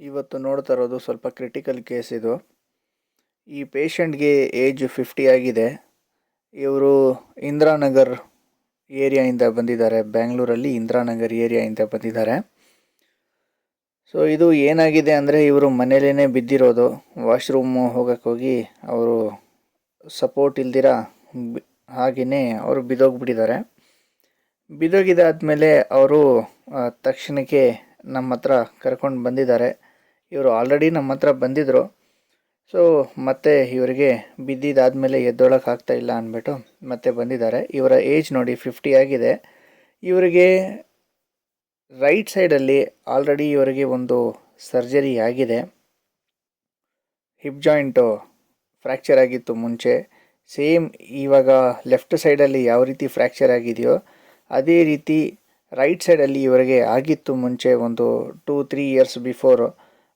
ಇವತ್ತು ನೋಡ್ತಾ ಇರೋದು ಸ್ವಲ್ಪ ಕ್ರಿಟಿಕಲ್ ಕೇಸ್ ಇದು. ಈ ಪೇಷಂಟ್ಗೆ ಏಜ್ ಫಿಫ್ಟಿ ಆಗಿದೆ. ಇವರು ಇಂದಿರಾನಗರ್ ಏರಿಯಾಯಿಂದ ಬಂದಿದ್ದಾರೆ. ಬ್ಯಾಂಗ್ಳೂರಲ್ಲಿ ಇಂದಿರಾನಗರ್ ಏರಿಯಾಯಿಂದ ಬಂದಿದ್ದಾರೆ. ಸೊ ಇದು ಏನಾಗಿದೆ ಅಂದರೆ ಇವರು ಮನೇಲೇ ಬಿದ್ದಿರೋದು. ವಾಶ್ರೂಮ್ ಹೋಗಕ್ಕೆ ಹೋಗಿ ಅವರು ಸಪೋರ್ಟ್ ಇಲ್ದಿರ ಬಿ- ಹಾಗೆಯೇ ಅವರು ಬಿದ್ದೋಗ್ಬಿಟ್ಟಿದ್ದಾರೆ. ಬಿದ್ದೋಗಿದಾದ್ಮೇಲೆ ಅವರು ತಕ್ಷಣಕ್ಕೆ ನಮ್ಮ ಹತ್ರ ಕರ್ಕೊಂಡು ಬಂದಿದ್ದಾರೆ. ಇವರು ಆಲ್ರೆಡಿ ನಮ್ಮ ಹತ್ರ ಬಂದಿದ್ದರು ಸೊ ಮತ್ತೆ ಇವರಿಗೆ ಬಿದ್ದಿದ್ದಾದಮೇಲೆ ಎದ್ದೊಳಕ್ಕೆ ಆಗ್ತಾ ಇಲ್ಲ ಅಂದ್ಬಿಟ್ಟು ಮತ್ತೆ ಬಂದಿದ್ದಾರೆ. ಇವರ ಏಜ್ ನೋಡಿ ಫಿಫ್ಟಿ ಆಗಿದೆ. ಇವರಿಗೆ ರೈಟ್ ಸೈಡಲ್ಲಿ ಆಲ್ರೆಡಿ ಇವರಿಗೆ ಒಂದು ಸರ್ಜರಿ ಆಗಿದೆ. ಹಿಪ್ ಜಾಯಿಂಟು ಫ್ರ್ಯಾಕ್ಚರ್ ಆಗಿತ್ತು ಮುಂಚೆ. ಸೇಮ್ ಇವಾಗ ಲೆಫ್ಟ್ ಸೈಡಲ್ಲಿ ಯಾವ ರೀತಿ ಫ್ರ್ಯಾಕ್ಚರ್ ಆಗಿದೆಯೋ, ಅದೇ ರೀತಿ ರೈಟ್ ಸೈಡಲ್ಲಿ ಇವರಿಗೆ ಆಗಿತ್ತು ಮುಂಚೆ ಒಂದು ಟೂ ತ್ರೀ ಇಯರ್ಸ್ ಬಿಫೋರು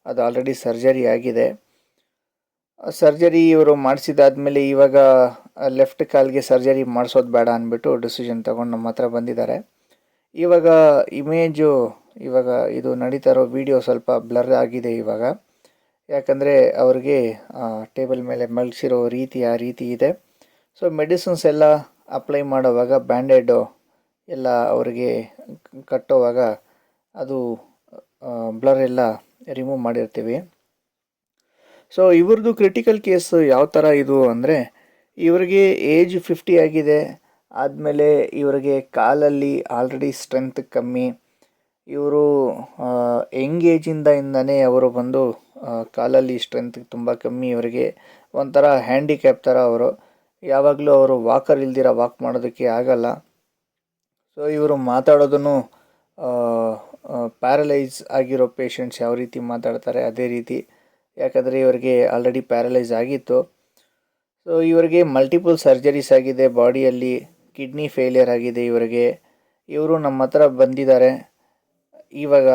ಅದು ಆಲ್ರೆಡಿ ಸರ್ಜರಿ ಆಗಿದೆ. ಸರ್ಜರಿ ಇವರು ಮಾಡಿಸಿದಾದ್ಮೇಲೆ ಇವಾಗ ಲೆಫ್ಟ್ ಕಾಲ್ಗೆ ಸರ್ಜರಿ ಮಾಡಿಸೋದು ಬೇಡ ಅಂದ್ಬಿಟ್ಟು ಡಿಸಿಷನ್ ತಗೊಂಡು ನಮ್ಮ ಹತ್ರ ಬಂದಿದ್ದಾರೆ. ಇವಾಗ ಇಮೇಜು ಇವಾಗ ಇದು ನಡೀತಾ ಇರೋ ವಿಡಿಯೋ ಸ್ವಲ್ಪ ಬ್ಲರ್ ಆಗಿದೆ ಇವಾಗ. ಯಾಕಂದರೆ ಅವ್ರಿಗೆ ಟೇಬಲ್ ಮೇಲೆ ಮಲಗಿಸಿರೋ ರೀತಿ ಆ ರೀತಿ ಇದೆ. ಸೊ ಮೆಡಿಸಿನ್ಸ್ ಎಲ್ಲ ಅಪ್ಲೈ ಮಾಡೋವಾಗ ಬ್ಯಾಂಡೇಡು ಎಲ್ಲ ಅವರಿಗೆ ಕಟ್ಟೋವಾಗ ಅದು ಬ್ಲರ್ ಎಲ್ಲ ರಿಮೂವ್ ಮಾಡಿರ್ತೀವಿ. ಸೊ ಇವ್ರದ್ದು ಕ್ರಿಟಿಕಲ್ ಕೇಸ್ ಯಾವ ಥರ ಇದು ಅಂದರೆ, ಇವರಿಗೆ ಏಜ್ ಫಿಫ್ಟಿ ಆಗಿದೆ, ಆದಮೇಲೆ ಇವರಿಗೆ ಕಾಲಲ್ಲಿ ಆಲ್ರೆಡಿ ಸ್ಟ್ರೆಂತ್ ಕಮ್ಮಿ, ಇವರು ಯಂಗ್ ಏಜಿಂದ ಇಂದನೇ ಅವರು ಬಂದು ಕಾಲಲ್ಲಿ ಸ್ಟ್ರೆಂತ್ ತುಂಬ ಕಮ್ಮಿ, ಇವರಿಗೆ ಒಂಥರ ಹ್ಯಾಂಡಿಕ್ಯಾಪ್ ಥರ ಅವರು. ಯಾವಾಗಲೂ ಅವರು ವಾಕರ್ ಇಲ್ದಿರ ವಾಕ್ ಮಾಡೋದಕ್ಕೆ ಆಗಲ್ಲ. ಸೊ ಇವರು ಮಾತಾಡೋದನ್ನು ಪ್ಯಾರಲೈಸ್ ಆಗಿರೋ ಪೇಷಂಟ್ಸ್ ಯಾವ ರೀತಿ ಮಾತಾಡ್ತಾರೆ ಅದೇ ರೀತಿ. ಯಾಕಂದರೆ ಇವರಿಗೆ ಆಲ್ರೆಡಿ ಪ್ಯಾರಲೈಸ್ ಆಗಿತ್ತು. ಸೊ ಇವರಿಗೆ ಮಲ್ಟಿಪಲ್ ಸರ್ಜರೀಸ್ ಆಗಿದೆ ಬಾಡಿಯಲ್ಲಿ ಕಿಡ್ನಿ ಫೇಲಿಯರ್ ಆಗಿದೆ ಇವರಿಗೆ. ಇವರು ನಮ್ಮ ಹತ್ರ ಬಂದಿದ್ದಾರೆ. ಇವಾಗ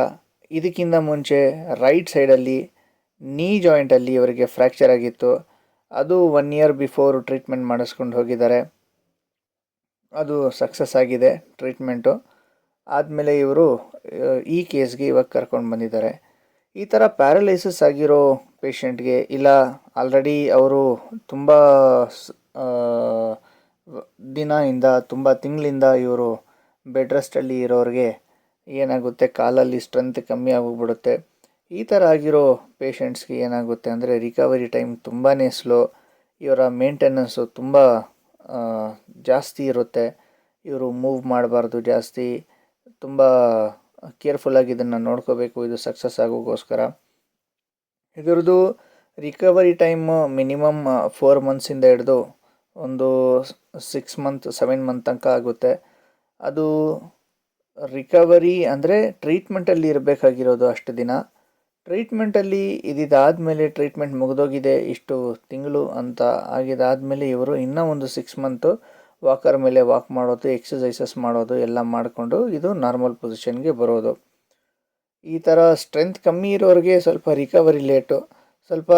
ಇದಕ್ಕಿಂತ ಮುಂಚೆ ರೈಟ್ ಸೈಡಲ್ಲಿ ನೀ ಜಾಯಿಂಟಲ್ಲಿ ಇವರಿಗೆ ಫ್ರ್ಯಾಕ್ಚರ್ ಆಗಿತ್ತು. ಅದು ಒನ್ ಇಯರ್ ಬಿಫೋರ್ ಟ್ರೀಟ್ಮೆಂಟ್ ಮಾಡಿಸ್ಕೊಂಡು ಹೋಗಿದ್ದಾರೆ. ಅದು ಸಕ್ಸಸ್ ಆಗಿದೆ ಟ್ರೀಟ್ಮೆಂಟು ಆದಮೇಲೆ ಇವರು ಈ ಕೇಸ್ಗೆ ಇವಾಗ ಕರ್ಕೊಂಡು ಬಂದಿದ್ದಾರೆ. ಈ ಥರ ಪ್ಯಾರಲೈಸಿಸ್ ಆಗಿರೋ ಪೇಷಂಟ್ಗೆ ಇಲ್ಲ ಆಲ್ರೆಡಿ ಅವರು ತುಂಬ ದಿನದಿಂದ, ತುಂಬ ತಿಂಗಳಿಂದ ಇವರು ಬೆಡ್ ರೆಸ್ಟಲ್ಲಿ ಇರೋರಿಗೆ ಏನಾಗುತ್ತೆ, ಕಾಲಲ್ಲಿ ಸ್ಟ್ರೆಂತ್ ಕಮ್ಮಿ ಆಗೋಗ್ಬಿಡುತ್ತೆ. ಈ ಥರ ಆಗಿರೋ ಪೇಷಂಟ್ಸ್ಗೆ ಏನಾಗುತ್ತೆ ಅಂದರೆ ರಿಕವರಿ ಟೈಮ್ ತುಂಬಾ ಸ್ಲೋ ಇವರ ಮೇಂಟೆನೆನ್ಸು ತುಂಬ ಜಾಸ್ತಿ ಇರುತ್ತೆ. ಇವರು ಮೂವ್ ಮಾಡಬಾರ್ದು ಜಾಸ್ತಿ. ತುಂಬ ಕೇರ್ಫುಲ್ಲಾಗಿ ಇದನ್ನು ನೋಡ್ಕೋಬೇಕು. ಇದು ಸಕ್ಸಸ್ ಆಗೋಗೋಸ್ಕರ. ಇದರದ್ದು ರಿಕವರಿ ಟೈಮ್ ಮಿನಿಮಮ್ ಫೋರ್ ಮಂತ್ಸಿಂದ ಹಿಡಿದು ಒಂದು ಸಿಕ್ಸ್ ಮಂತ್, ಸೆವೆನ್ ಮಂತ್ ತನಕ ಆಗುತ್ತೆ. ಅದು ರಿಕವರಿ ಅಂದರೆ ಟ್ರೀಟ್ಮೆಂಟಲ್ಲಿ ಇರಬೇಕಾಗಿರೋದು ಅಷ್ಟು ದಿನ. ಟ್ರೀಟ್ಮೆಂಟಲ್ಲಿ ಇದಿದಾದಮೇಲೆ ಟ್ರೀಟ್ಮೆಂಟ್ ಮುಗಿದೋಗಿದೆ ಇಷ್ಟು ತಿಂಗಳು ಅಂತ. ಆಗಿದಾದಮೇಲೆ ಇವರು ಇನ್ನೂ ಒಂದು ಸಿಕ್ಸ್ ಮಂತು ವಾಕರ್ ಮೇಲೆ ವಾಕ್ ಮಾಡೋದು ಎಕ್ಸಸೈಸಸ್ ಮಾಡೋದು ಎಲ್ಲ ಮಾಡಿಕೊಂಡು ಇದು ನಾರ್ಮಲ್ ಪೊಸಿಷನ್ಗೆ ಬರೋದು. ಈ ಥರ ಸ್ಟ್ರೆಂತ್ ಕಮ್ಮಿ ಇರೋರಿಗೆ ಸ್ವಲ್ಪ ರಿಕವರಿ ಲೇಟು ಸ್ವಲ್ಪ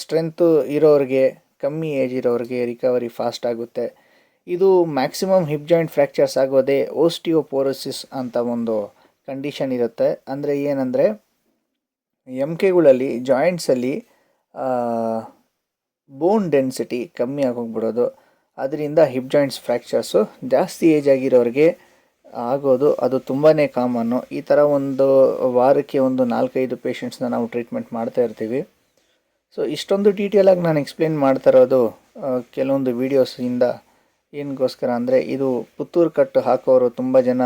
ಸ್ಟ್ರೆಂತು ಇರೋರಿಗೆ, ಕಮ್ಮಿ ಏಜ್ ಇರೋರಿಗೆ ರಿಕವರಿ ಫಾಸ್ಟ್ ಆಗುತ್ತೆ. ಇದು ಮ್ಯಾಕ್ಸಿಮಮ್ ಹಿಪ್ ಜಾಯಿಂಟ್ ಫ್ರ್ಯಾಕ್ಚರ್ಸ್ ಆಗೋದೇ ಓಸ್ಟಿಯೋಪೋರೋಸಿಸ್ ಅಂತ ಒಂದು ಕಂಡೀಷನ್ ಇರುತ್ತೆ. ಅಂದರೆ ಏನಂದರೆ ಎಂ ಕೆಗಳಲ್ಲಿ ಜಾಯಿಂಟ್ಸಲ್ಲಿ ಬೋನ್ ಡೆನ್ಸಿಟಿ ಕಮ್ಮಿ ಆಗೋಗ್ಬಿಡೋದು. ಅದರಿಂದ ಹಿಪ್ ಜಾಯಿಂಟ್ಸ್ ಫ್ರ್ಯಾಕ್ಚರ್ಸು ಜಾಸ್ತಿ ಏಜ್ ಆಗಿರೋರಿಗೆ ಆಗೋದು, ಅದು ತುಂಬಾ ಕಾಮನ್ನು ಈ ಥರ ಒಂದು ವಾರಕ್ಕೆ ಒಂದು ನಾಲ್ಕೈದು ಪೇಷಂಟ್ಸ್ನ ನಾವು ಟ್ರೀಟ್ಮೆಂಟ್ ಮಾಡ್ತಾ ಇರ್ತೀವಿ. ಸೊ ಇಷ್ಟೊಂದು ಡೀಟೇಲಾಗಿ ನಾನು ಎಕ್ಸ್ಪ್ಲೇನ್ ಮಾಡ್ತಾ ಇರೋದು ಕೆಲವೊಂದು ವೀಡಿಯೋಸಿಂದ ಏನಕ್ಕೋಸ್ಕರ ಅಂದರೆ, ಇದು ಪುತ್ತೂರು ಕಟ್ಟು ಹಾಕೋರು ತುಂಬ ಜನ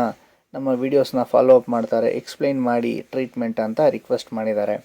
ನಮ್ಮ ವೀಡಿಯೋಸ್ನ ಫಾಲೋ ಅಪ್ ಮಾಡ್ತಾರೆ ಎಕ್ಸ್ಪ್ಲೈನ್ ಮಾಡಿ ಟ್ರೀಟ್ಮೆಂಟ್ ಅಂತ ರಿಕ್ವೆಸ್ಟ್ ಮಾಡಿದ್ದಾರೆ.